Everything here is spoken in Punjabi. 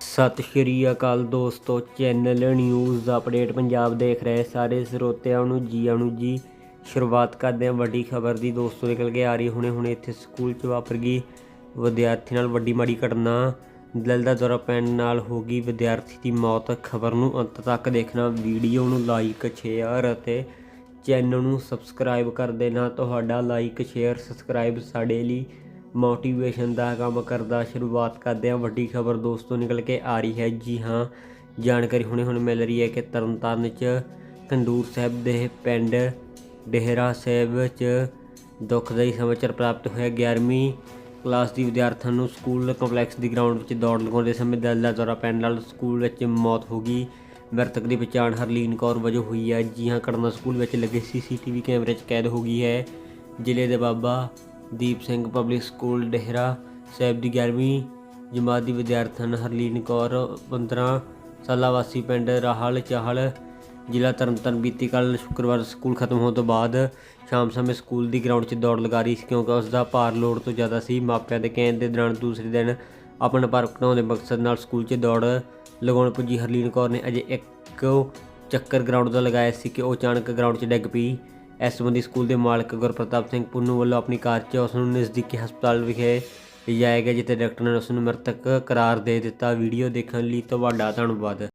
ਸਤਿ ਸ਼੍ਰੀ ਅਕਾਲ ਦੋਸਤੋ, ਚੈਨਲ ਨਿਊਜ਼ ਅਪਡੇਟ ਪੰਜਾਬ ਦੇਖ ਰਹੇ ਸਾਰੇ ਸਰੋਤਿਆਂ ਨੂੰ ਜੀ ਆਇਆਂ ਨੂੰ ਜੀ। ਸ਼ੁਰੂਆਤ ਕਰਦੇ ਹਾਂ ਵੱਡੀ ਖਬਰ ਦੀ। ਦੋਸਤੋ, ਨਿਕਲ ਕੇ ਆ ਰਹੀ ਹੁਣੇ ਹੁਣੇ ਇੱਥੇ ਸਕੂਲ 'ਚ ਵਾਪਰ ਗਈ। ਵਿਦਿਆਰਥੀ ਨਾਲ ਵੱਡੀ ਮਾੜੀ ਘਟਨਾ ਦਿਲ ਦਾ ਦੌਰਾ ਪੈਣ ਨਾਲ ਹੋ ਗਈ। ਵਿਦਿਆਰਥੀ ਦੀ ਮੌਤ ਖਬਰ ਨੂੰ ਅੰਤ ਤੱਕ ਦੇਖਣਾ, ਵੀਡੀਓ ਨੂੰ ਲਾਈਕ, ਸ਼ੇਅਰ ਅਤੇ ਚੈਨਲ ਨੂੰ ਸਬਸਕ੍ਰਾਈਬ ਕਰ ਦੇਣਾ। ਤੁਹਾਡਾ ਲਾਈਕ, ਸ਼ੇਅਰ, ਸਬਸਕ੍ਰਾਈਬ ਸਾਡੇ ਲਈ ਮੋਟੀਵੇਸ਼ਨ ਦਾ ਕੰਮ ਕਰਦਾ, ਸ਼ੁਰੂਆਤ ਕਰਦੇ ਹਾਂ। ਵੱਡੀ ਖਬਰ ਦੋਸਤੋ, ਨਿਕਲ ਕੇ ਆ ਰਹੀ ਹੈ। ਜੀ ਹਾਂ, ਜਾਣਕਾਰੀ ਹੁਣੇ ਹੁਣ ਮਿਲ ਰਹੀ ਹੈ ਕਿ ਤਰਨਤਾਰਨ ਚ ਖੰਡੂਰ ਸਾਹਿਬ ਦੇ ਪਿੰਡ ਡੇਹਰਾ ਸਾਹਿਬ ਚ ਦੁਖਦਾਈ ਸਮਾਚਾਰ ਪ੍ਰਾਪਤ ਹੋਇਆ। 11ਵੀਂ ਕਲਾਸ ਦੀ ਵਿਦਿਆਰਥਣ ਨੂੰ ਸਕੂਲ ਕੰਪਲੈਕਸ ਦੀ ਗਰਾਊਂਡ ਵਿੱਚ ਦੌੜ ਲਗਾਉਂਦੇ ਸਮੇਂ ਦਿਲ ਦਾ ਦੌਰਾ ਪੈਣ ਨਾਲ ਸਕੂਲ ਵਿੱਚ ਮੌਤ ਹੋ ਗਈ। ਮ੍ਰਿਤਕ ਦੀ ਪਛਾਣ ਹਰਲੀਨ ਕੌਰ ਵਜੋਂ ਹੋਈ ਹੈ। ਜੀ ਹਾਂ, ਘਟਨਾ ਸਕੂਲ ਵਿੱਚ ਲੱਗੇ ਸੀਸੀਟੀਵੀ ਕੈਮਰੇ 'ਚ ਕੈਦ ਹੋ ਗਈ ਹੈ। ਜ਼ਿਲ੍ਹੇ ਦੇ ਬਾਬਾ ਦੀਪ ਸਿੰਘ ਪਬਲਿਕ ਸਕੂਲ, ਡੇਹਰਾ ਸਾਹਿਬ ਦੀ 11ਵੀਂ ਜਮਾਤ ਦੀ ਵਿਦਿਆਰਥਣ ਹਰਲੀਨ ਕੌਰ 15 ਸਾਲਾ ਵਾਸੀ ਪਿੰਡ ਰਾਹਲ ਚਾਹਲ, ਜ਼ਿਲ੍ਹਾ ਤਰਨਤਾਰਨ ਬੀਤੀ ਕੱਲ੍ਹ ਸ਼ੁੱਕਰਵਾਰ ਸਕੂਲ ਖਤਮ ਹੋਣ ਤੋਂ ਬਾਅਦ ਸ਼ਾਮ ਸਮੇਂ ਸਕੂਲ ਦੀ ਗਰਾਊਂਡ 'ਚ ਦੌੜ ਲਗਾ ਰਹੀ ਸੀ ਕਿਉਂਕਿ ਉਸ ਦਾ ਭਾਰ ਲੋੜ ਤੋਂ ਜ਼ਿਆਦਾ ਸੀ। ਮਾਪਿਆਂ ਦੇ ਕਹਿਣ ਦੇ ਦੌਰਾਨ ਦੂਸਰੇ ਦਿਨ ਆਪਣਾ ਭਾਰ ਘਟਾਉਣ ਦੇ ਮਕਸਦ ਨਾਲ ਸਕੂਲ 'ਚ ਦੌੜ ਲਗਾਉਣ ਪੁੱਜੀ ਹਰਲੀਨ ਕੌਰ ਨੇ ਅਜੇ ਇੱਕ ਚੱਕਰ ਗਰਾਊਂਡ ਦਾ ਲਗਾਇਆ ਸੀ ਕਿ ਉਹ ਅਚਾਨਕ ਗਰਾਊਂਡ 'ਚ ਡਿੱਗ ਪਈ। ਇਸ ਸੰਬੰਧੀ ਸਕੂਲ ਦੇ ਮਾਲਕ ਗੁਰਪ੍ਰਤਾਪ ਸਿੰਘ ਪੁੰਨੂ ਵੱਲੋਂ ਆਪਣੀ ਕਾਰ 'ਚ ਉਸ ਨੂੰ ਨਜ਼ਦੀਕੀ ਹਸਪਤਾਲ ਵਿਖੇ ਲਿਜਾਇਆ ਗਿਆ, ਜਿੱਥੇ ਡਾਕਟਰ ਨੇ ਉਸ ਨੂੰ ਮ੍ਰਿਤਕ ਕਰਾਰ ਦੇ ਦਿੱਤਾ। ਵੀਡੀਓ ਦੇਖਣ ਲਈ ਤੁਹਾਡਾ ਧੰਨਵਾਦ।